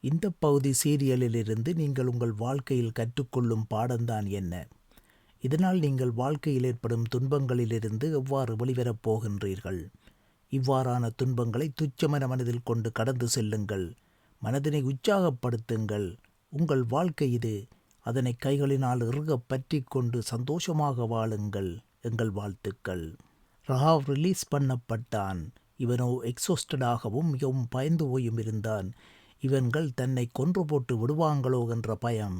இந்த பகுதி சீரியலிலிருந்து நீங்கள் உங்கள் வாழ்க்கையில் கற்றுக்கொள்ளும் பாடம்தான் என்ன? இதனால் நீங்கள் வாழ்க்கையில் ஏற்படும் துன்பங்களிலிருந்து எவ்வாறு வெளிவரப் போகின்றீர்கள்? இவ்வாறான துன்பங்களை துச்சமன மனதில் கொண்டு கடந்து செல்லுங்கள். மனதினை உற்சாகப்படுத்துங்கள். உங்கள் வாழ்க்கை இது. அதனை கைகளினால் இறுகப் பற்றி கொண்டு சந்தோஷமாக வாழுங்கள். எங்கள் வாழ்த்துக்கள். ரஹாவ் ரிலீஸ் பண்ணப்பட்டான். இவனோ எக்ஸோஸ்டடாகவும் மிகவும் பயந்து போயும் இருந்தான். இவன்கள் தன்னை கொன்று போட்டு விடுவாங்களோ என்ற பயம்.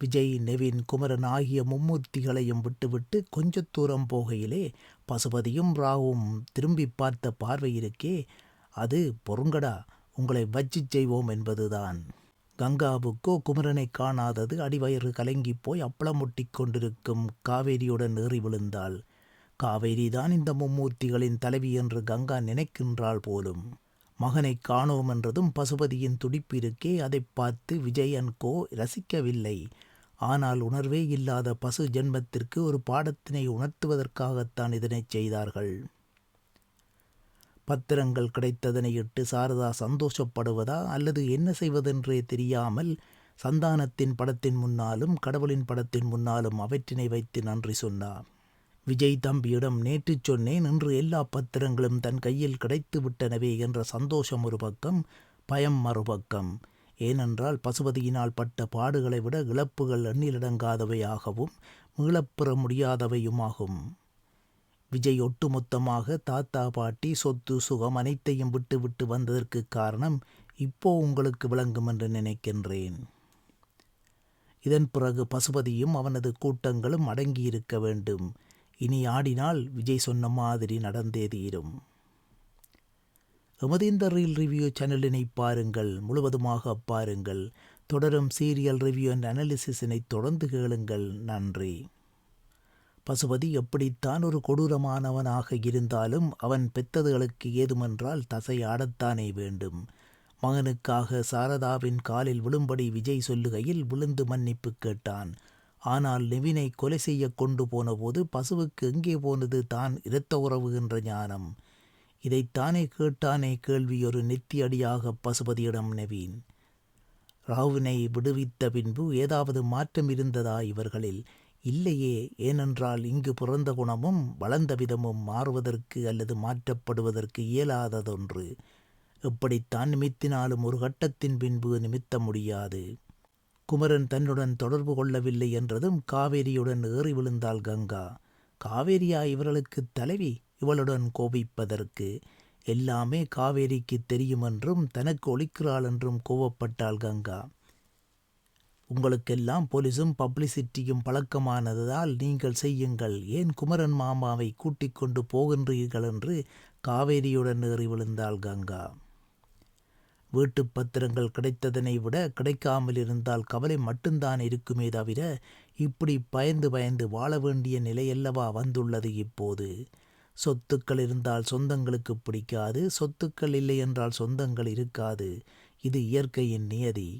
விஜய் நெவின் குமரன் ஆகிய மும்மூர்த்திகளையும் விட்டுவிட்டு கொஞ்ச தூரம் போகையிலே பசுபதியும் ராவும் திரும்பி பார்த்த பார்வை இருக்கே. அது பொறுங்கடா உங்களை வச்சு செய்வோம் என்பதுதான். கங்காவுக்கோ குமரனை காணாதது அடிவயிறு கலங்கி போய் அப்பளமுட்டி கொண்டிருக்கும் காவேரியுடன் ஏறி விழுந்தாள். காவேரிதான் இந்த மும்மூர்த்திகளின் தலைவி என்று கங்கா நினைக்கின்றாள் போலும். மகனை காணோம் என்றதும் பசுபதியின் துடிப்பு இருக்கே அதைப் பார்த்து விஜயன் கோ ரசிக்கவில்லை. ஆனால் உணர்வே இல்லாத பசு ஜென்மத்திற்கு ஒரு பாடத்தினை உணர்த்துவதற்காகத்தான் இதனைச் செய்தார்கள். பத்திரங்கள் கிடைத்ததனையிட்டு சாரதா சந்தோஷப்படுவதா? அல்லது என்ன செய்வதென்றே தெரியாமல் சந்தானத்தின் படத்தின் முன்னாலும் கடவுளின் படத்தின் முன்னாலும் அவற்றினை வைத்து நன்றி சொன்னார். விஜய் தம்பியிடம் நேற்று சொன்னேன் இன்று எல்லா பத்திரங்களும் தன் கையில் கிடைத்து விட்டனவே என்ற சந்தோஷம் ஒரு பக்கம் பயம் மறுபக்கம் ஏனென்றால் பசுபதியினால் பட்ட பாடுகளை விட இழப்புகள் எண்ணிலடங்காதவையாகவும் மீளப்பெற முடியாதவையுமாகும். விஜய் ஒட்டுமொத்தமாக தாத்தா பாட்டி சொத்து சுகம் அனைத்தையும் விட்டு விட்டு வந்ததற்கு காரணம் இப்போ உங்களுக்கு விளங்கும் என்று நினைக்கின்றேன். இதன் பிறகு பசுபதியும் அவனது கூட்டங்களும் அடங்கியிருக்க வேண்டும். இனி ஆடினால் விஜய் சொன்ன மாதிரி நடந்தே தீரும். எமது இந்த ரீல் ரிவ்யூ சேனலினை பாருங்கள் முழுவதுமாக பாருங்கள். தொடரும் சீரியல் ரிவ்யூ அண்ட் அனாலிசிஸினை தொடர்ந்து கேளுங்கள். நன்றி. பசுபதி எப்படித்தான் ஒரு கொடூரமானவனாக இருந்தாலும் அவன் பெத்ததுகளுக்கு ஏதுமென்றால் தசை ஆடத்தானே வேண்டும். மகனுக்காக சாரதாவின் காலில் விழும்படி விஜய் சொல்லுகையில் விழுந்து மன்னிப்பு கேட்டான். ஆனால் நிவினை கொலை செய்ய கொண்டு போனபோது பசுவுக்கு எங்கே போனது தான் இரத்த உறவு என்ற ஞானம். இதைத்தானே கேட்டானே கேள்வியொரு நெத்தியடியாக பசுபதியிடம் நவீன். ராவினை விடுவித்த பின்பு ஏதாவது மாற்றம் இருந்ததா இவர்களில்? இல்லையே ஏனென்றால் இங்கு பிறந்த குணமும் வளர்ந்த விதமும் மாறுவதற்கு அல்லது மாற்றப்படுவதற்கு இயலாததொன்று. எப்படித்தான் நிமித்தினாலும் ஒரு கட்டத்தின் பின்பு நிமித்த முடியாது. குமரன் தன்னுடன் தொடர்பு கொள்ளவில்லை என்றதும் காவேரியுடன் ஏறி விழுந்தாள் கங்கா. காவேரியா இவர்களுக்கு தலைவி இவளுடன் கோபிப்பதற்கு எல்லாமே காவேரிக்கு தெரியுமென்றும் தனக்கு ஒழிக்கிறாள் என்றும் கோவப்பட்டாள் கங்கா. உங்களுக்கெல்லாம் போலீஸும் பப்ளிசிட்டியும் பழக்கமானதால் நீங்கள் செய்யுங்கள். ஏன் குமரன் மாமாவை கூட்டிக் கொண்டு போகின்றீர்கள் என்று காவேரியுடன் ஏறி விழுந்தாள் கங்கா. வீட்டு பத்திரங்கள் கிடைத்ததனை விட கிடைக்காமல் இருந்தால் கவலை மட்டும்தான் இருக்குமே தவிர இப்படி பயந்து பயந்து வாழ வேண்டிய நிலையல்லவா வந்துள்ளது இப்போது? சொத்துக்கள் இருந்தால் சொந்தங்களுக்கு பிடிக்காது சொத்துக்கள் இல்லை என்றால் சொந்தங்கள் இருக்காது. இது இயற்கையின் நியதி.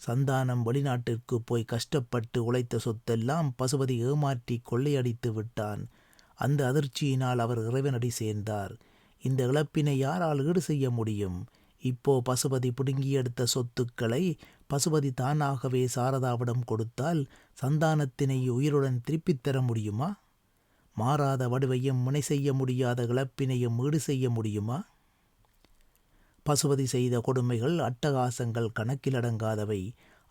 சந்தானம் வெளிநாட்டிற்கு போய் கஷ்டப்பட்டு உழைத்த சொத்தெல்லாம் பசுபதி ஏமாற்றி கொள்ளையடித்து விட்டான். அந்த அதிர்ச்சியினால் அவர் இறைவனடி சேர்ந்தார். இந்த இழப்பினை யாரால் ஈடு செய்ய முடியும்? இப்போ பசுபதி புடுங்கி எடுத்த சொத்துக்களை பசுபதி தானாகவே சாரதாவிடம் கொடுத்தால் சந்தானத்தினை உயிருடன் திருப்பித் தர முடியுமா? மாறாத வடுவையும் முனை செய்ய முடியாத இழப்பினையும் ஈடு செய்ய முடியுமா? பசுபதி செய்த கொடுமைகள் அட்டகாசங்கள் கணக்கிலடங்காதவை.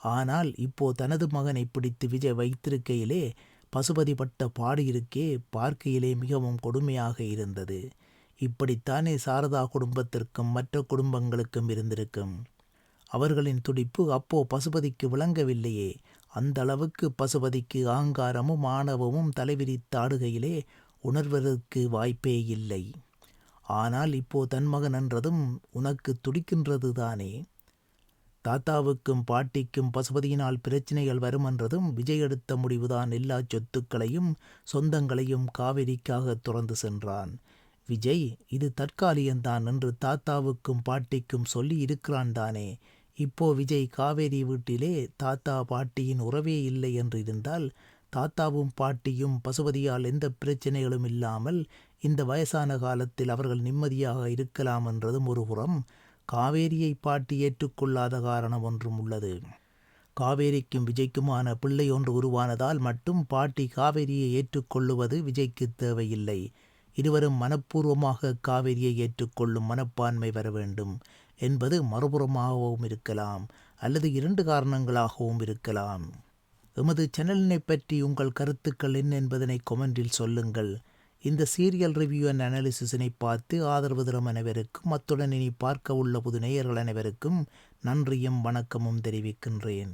ஆனால் இப்போ தனது மகனை பிடித்து விஜய் வைத்திருக்கையிலே பசுபதி பட்ட பாடு இருக்கே பார்க்கையிலே மிகவும் கொடுமையாக இருந்தது. இப்படித்தானே சாரதா குடும்பத்திற்கும் மற்ற குடும்பங்களுக்கும் இருந்திருக்கும். அவர்களின் துடிப்பு அப்போ பசுபதிக்கு விளங்கவில்லையே. அந்த அளவுக்கு பசுபதிக்கு ஆங்காரமும் ஆணவமும் தலைவிரித்தாடுகையிலே உணர்வதற்கு வாய்ப்பே இல்லை. ஆனால் இப்போ தன் மகன் என்றதும் உனக்கு துடிக்கின்றது தானே. தாத்தாவுக்கும் பாட்டிக்கும் பசுபதியினால் பிரச்சனைகள் வருமென்றதும் விஜய் எடுத்த முடிவுதான் எல்லா சொத்துக்களையும் சொந்தங்களையும் காவிரிக்காக துறந்து சென்றான். விஜய் இது தற்காலிகந்தான் என்று தாத்தாவுக்கும் பாட்டிக்கும் சொல்லி இருக்கிறான் தானே. இப்போ விஜய் காவேரி வீட்டிலே தாத்தா பாட்டியின் உறவே இல்லை என்று இருந்தால் தாத்தாவும் பாட்டியும் பசுபதியால் எந்த பிரச்சனைகளும் இல்லாமல் இந்த வயசான காலத்தில் அவர்கள் நிம்மதியாக இருக்கலாம் என்றதும் ஒரு புறம் காவேரியை பாட்டி ஏற்றுக்கொள்ளாத காரணம் ஒன்றும் உள்ளது. காவேரிக்கும் விஜய்க்குமான பிள்ளை ஒன்று உருவானதால் மட்டும் பாட்டி காவேரியை ஏற்றுக்கொள்ளுவது விஜய்க்கு தேவையில்லை. இருவரும் மனப்பூர்வமாக காவிரியை ஏற்றுக்கொள்ளும் மனப்பான்மை வர வேண்டும் என்பது மறுபுறமாகவும் இருக்கலாம் அல்லது இரண்டு காரணங்களாகவும் இருக்கலாம். எமது சேனலினை பற்றி உங்கள் கருத்துக்கள் என்ன என்பதனை கொமெண்டில் சொல்லுங்கள். இந்த சீரியல் ரிவ்யூ அண்ட் அனாலிசிஸினை பார்த்து ஆதரவு தரும் அனைவருக்கும் அத்துடன் இனி பார்க்க உள்ள புது நேயர்கள் அனைவருக்கும் நன்றியும் வணக்கமும் தெரிவிக்கின்றேன்.